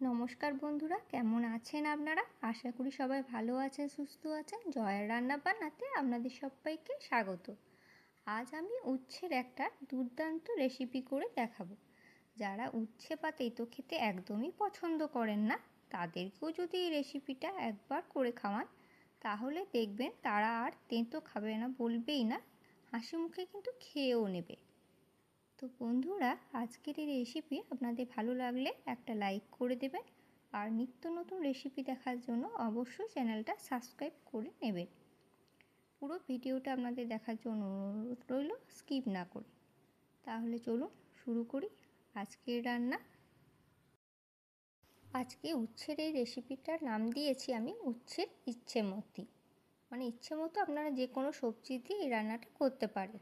নমস্কার বন্ধুরা, কেমন আছেন আপনারা? আশা করি সবাই ভালো আছেন, সুস্থ আছেন। জয়ের রান্না বান্নাতে আপনাদের সবাইকে স্বাগত। আজ আমি উচ্ছের একটা দুর্দান্ত রেসিপি করে দেখাবো। যারা উচ্ছে বা তেতো খেতে একদমই পছন্দ করেন না, তাদেরকেও যদি এই রেসিপিটা একবার করে খাওয়ান, তাহলে দেখবেন তারা আর তেঁতো খাবে না, বলবেই না। হাসি মুখে কিন্তু খেয়েও নেবে। তো বন্ধুরা, আজকের এই রেসিপি আপনাদের ভালো লাগলে একটা লাইক করে দেবেন আর নিত্য নতুন রেসিপি দেখার জন্য অবশ্যই চ্যানেলটা সাবস্ক্রাইব করে নেবেন। পুরো ভিডিওটা আপনাদের দেখার জন্য অনুরোধ রইল স্কিপ না করে। তাহলে চলুন শুরু করি আজকের রান্না। আজকে উচ্ছের এই রেসিপিটার নাম দিয়েছি আমি উচ্ছের ইচ্ছে মতি মানে ইচ্ছে মতো আপনারা যে কোনো সবজি দিয়ে এই রান্নাটা করতে পারেন।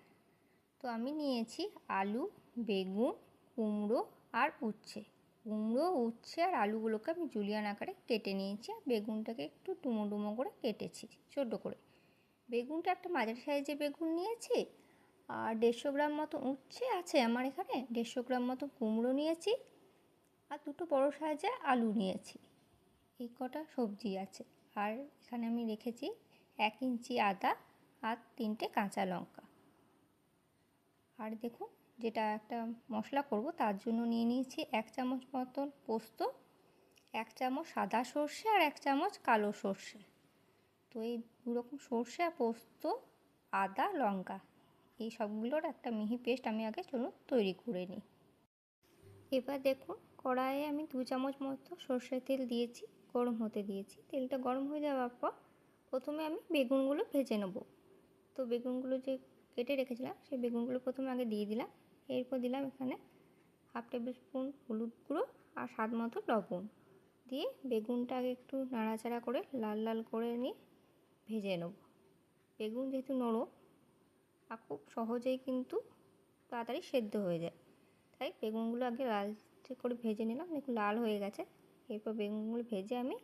তো আমি নিয়েছি আলু, বেগুন, কুমড়ো আর উচ্ছে। কুমড়ো, উচ্ছে আর আলুগুলোকে আমি জুলিয়ান আকারে কেটে নিয়েছি আর বেগুনটাকে একটু ডুমো ডুমো করে কেটেছি, ছোটো করে। বেগুনটা একটা মাঝারি সাইজের বেগুন নিয়েছি আর দেড়শো গ্রাম মতো উচ্ছে আছে আমার এখানে, দেড়শো গ্রাম মতো কুমড়ো নিয়েছি আর দুটো বড়ো সাইজে আলু নিয়েছি। এই কটা সবজি আছে। আর এখানে আমি রেখেছি এক ইঞ্চি আদা আর তিনটে কাঁচা লঙ্কা। আর দেখুন যেটা একটা মশলা করব, তার জন্য নিয়ে নিয়েছি এক চামচ মতন পোস্ত, এক চামচ সাদা সর্ষে আর এক চামচ কালো সর্ষে। তো এই দুরকম সর্ষে আর পোস্ত, আদা, লঙ্কা, এই সবগুলোর একটা মিহি পেস্ট আমি আগে চলুন তৈরি করে নিই। এবার দেখুন কড়াইয়ে আমি দু চামচ মতো সর্ষের তেল দিয়েছি, গরম হতে দিয়েছি। তেলটা গরম হয়ে যাওয়ার পর প্রথমে আমি বেগুনগুলো ভেজে নেব। তো বেগুনগুলো যে কেটে রেখেছিলাম, সেই বেগুনগুলো প্রথমে আগে দিয়ে দিলাম, এরপর দিলাম এখানে হাফ টেবিল স্পুন হলুদ গুঁড়ো আর স্বাদ মতো লবণ দিয়ে বেগুনটা আগে একটু নাড়াচাড়া করে লাল লাল করে নিয়ে ভেজে নেব। বেগুন যেহেতু নরম আর খুব সহজেই কিন্তু তাড়াতাড়ি সেদ্ধ হয়ে যায়, তাই বেগুনগুলো আগে লাল করে ভেজে নিলাম, দেখুন লাল হয়ে গেছে, এরপর বেগুনগুলো ভেজে আমি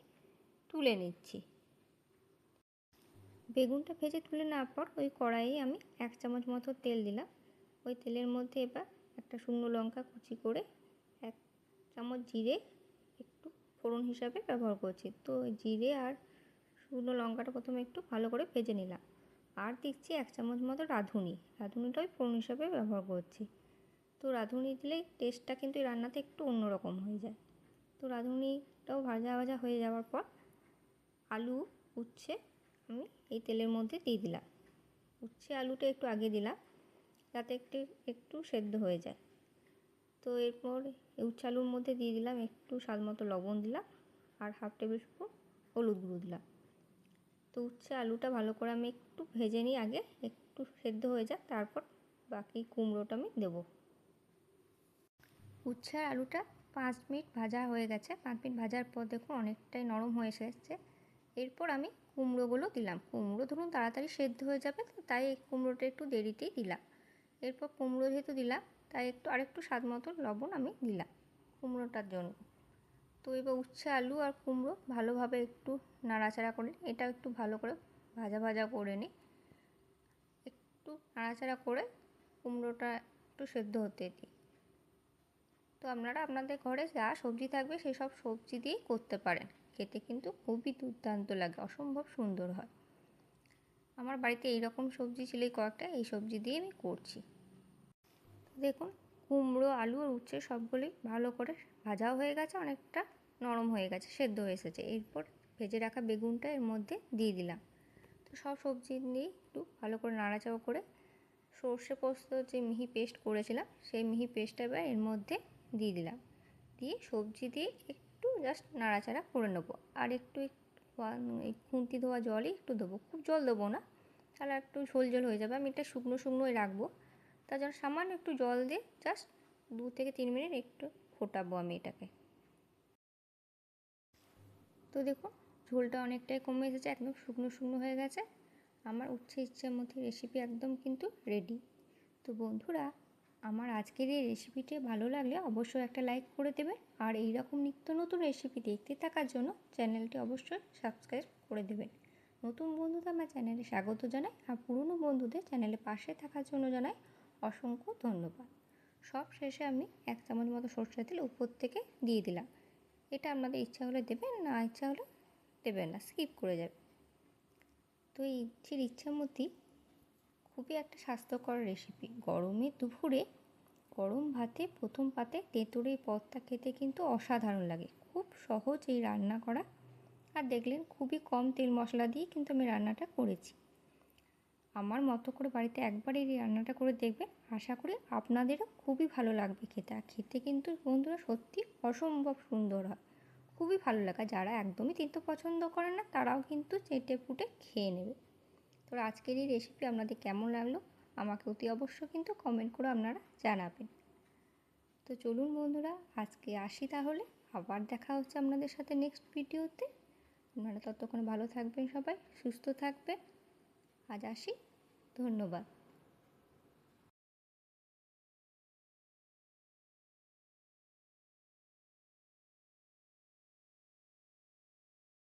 তুলে নিচ্ছি। বেগুনটা ভেজে তুলে নেওয়ার পর ওই কড়াইয়ে আমি এক চামচ মতো তেল দিলাম। ওই তেলের মধ্যে এবার একটা শুকনো লঙ্কা কুচি করে এক চামচ জিরে একটু ফোড়ন হিসাবে ব্যবহার করছি। তো জিরে আর শুকনো লঙ্কাটা প্রথমে একটু ভালো করে ভেজে নিলাম। আর দিচ্ছি এক চামচ মতো রাঁধুনি। রাঁধুনিটা ওই ফোড়ন হিসাবে ব্যবহার করছি। তো রাঁধুনি দিলে টেস্টটা কিন্তু এই রান্নাতে একটু অন্যরকম হয়ে যায়। তো রাঁধুনিটাও ভাজা ভাজা হয়ে যাওয়ার পর আলু, উচ্ছে আমি এই তেলের মধ্যে দিয়ে দিলাম। উচ্ছে আলুটা একটু আগে দিলাম, যাতে একটু একটু সেদ্ধ হয়ে যায়। তো এরপর উচ্ছে আলুর মধ্যে দিয়ে দিলাম, একটু স্বাদ মতো লবণ দিলাম আর হাফ টেবিল স্পুন হলুদ গুঁড়ো দিলাম। তো উচ্ছে আলুটা ভালো করে আমি একটু ভেজে নিই আগে, একটু সেদ্ধ হয়ে যায় তারপর বাকি কুমড়োটা আমি দেবো। উচ্ছে আলুটা পাঁচ মিনিট ভাজা হয়ে গেছে। পাঁচ মিনিট ভাজার পর দেখুন অনেকটাই নরম হয়ে এসেছে। এরপর আমি কুমড়োগুলো দিলাম। কুমড়ো ধরুন তাড়াতাড়ি সেদ্ধ হয়ে যাবে তাই কুমড়োটা একটু দেরিতেই দিলাম। এরপর কুমড়ো যেহেতু দিলাম, তাই একটু আরেকটু স্বাদ মতো লবণ আমি দিলাম কুমড়োটার জন্য। তো এবার উচ্ছে, আলু আর কুমড়ো ভালোভাবে একটু নাড়াচাড়া করে এটা একটু ভালো করে ভাজা ভাজা করে নিই। একটু নাড়াচাড়া করে কুমড়োটা একটু সেদ্ধ হতে দিই। তো আপনারা আপনাদের ঘরে যা সবজি থাকবে সেই সব সবজি দিয়েই করতে পারেন। খেতে কিন্তু খুবই দুর্দান্ত লাগে, অসম্ভব সুন্দর হয়। আমার বাড়িতে এই রকম সবজি ছিল কয়েকটা, এই সবজি দিয়ে আমি করছি। দেখুন, কুমড়ো, আলু আর উচ্ছে সবগুলোই ভালো করে ভাজাও হয়ে গেছে, অনেকটা নরম হয়ে গেছে, সেদ্ধ হয়ে এসেছে। এরপর ভেজে রাখা বেগুনটা এর মধ্যে দিয়ে দিলাম। তো সব সবজি দিয়ে একটু ভালো করে নাড়াচাড়া করে সর্ষে পোস্ত যে মিহি পেস্ট করেছিলাম, সেই মিহি পেস্টটা এবার এর মধ্যে দিয়ে দিলাম। দিয়ে সবজি দিয়ে একটু জাস্ট নাড়াচাড়া করে নেব। আর একটু এই খুন্তি ধোয়া জলই একটু দেবো। খুব জল দেবো না, তাহলে একটু ঝোল ঝোল হয়ে যাবে। আমি এটা শুকনো শুকনোই রাখব। তার জন্য সামান্য একটু জল দিয়ে জাস্ট দু থেকে তিন মিনিট একটু ফোটাবো আমি এটাকে। তো দেখুন ঝোলটা অনেকটাই কমে এসেছে, একদম শুকনো শুকনো হয়ে গেছে। আমার উচ্ছে ইচ্ছের মধ্যে রেসিপি একদম কিন্তু রেডি তো বন্ধুরা আমার আজকের এই রেসিপিটি ভালো লাগলে অবশ্যই একটা লাইক করে দেবেন আর এই রকম নিত্য নতুন রেসিপি দেখতে থাকার জন্য চ্যানেলটি অবশ্যই সাবস্ক্রাইব করে দেবেন। নতুন বন্ধুদের আমার চ্যানেলে স্বাগত জানাই আর পুরনো বন্ধুদের চ্যানেলে পাশে থাকার জন্য জানাই অসংখ্য ধন্যবাদ। সব শেষে আমি এক চামচ মতো সরষের তেল উপর থেকে দিয়ে দিলাম। এটা আপনাদের ইচ্ছা হলে দেবেন, না ইচ্ছা হলে দেবেন না স্কিপ করে যাবে তো এই ইচ্ছের ইচ্ছামতি খুবই একটা স্বাস্থ্যকর রেসিপি গরমে দুপুরে গরম ভাতে প্রথম পাতে তেঁতুর এই পদটা খেতে কিন্তু অসাধারণ লাগে। খুব সহজ এই রান্না করা। আর দেখলেন খুবই কম তেল মশলা দিয়ে কিন্তু আমি রান্নাটা করেছি। আমার মতো করে বাড়িতে একবার এই রান্নাটা করে দেখবেন, আশা করি আপনাদেরও খুবই ভালো লাগবে খেতে। আর খেতে কিন্তু বন্ধুরা সত্যি অসম্ভব সুন্দর হয়। খুবই ভালো লাগা। যারা একদমই তিতো পছন্দ করে না, তারাও কিন্তু চেটে পুটে খেয়ে নেবে। তো আজকের এই রেসিপি আপনাদের কেমন লাগল? আমাকে অতি অবশ্য কিন্তু কমেন্ট করে আপনারা জানাবেন। তো চলুন বন্ধুরা, আজকে আসি তাহলে। আবার দেখা হচ্ছে আপনাদের সাথে নেক্সট ভিডিওতে আপনারা ততক্ষণ ভালো থাকবেন সবাই, সুস্থ থাকবেন। আজ আসি। ধন্যবাদ।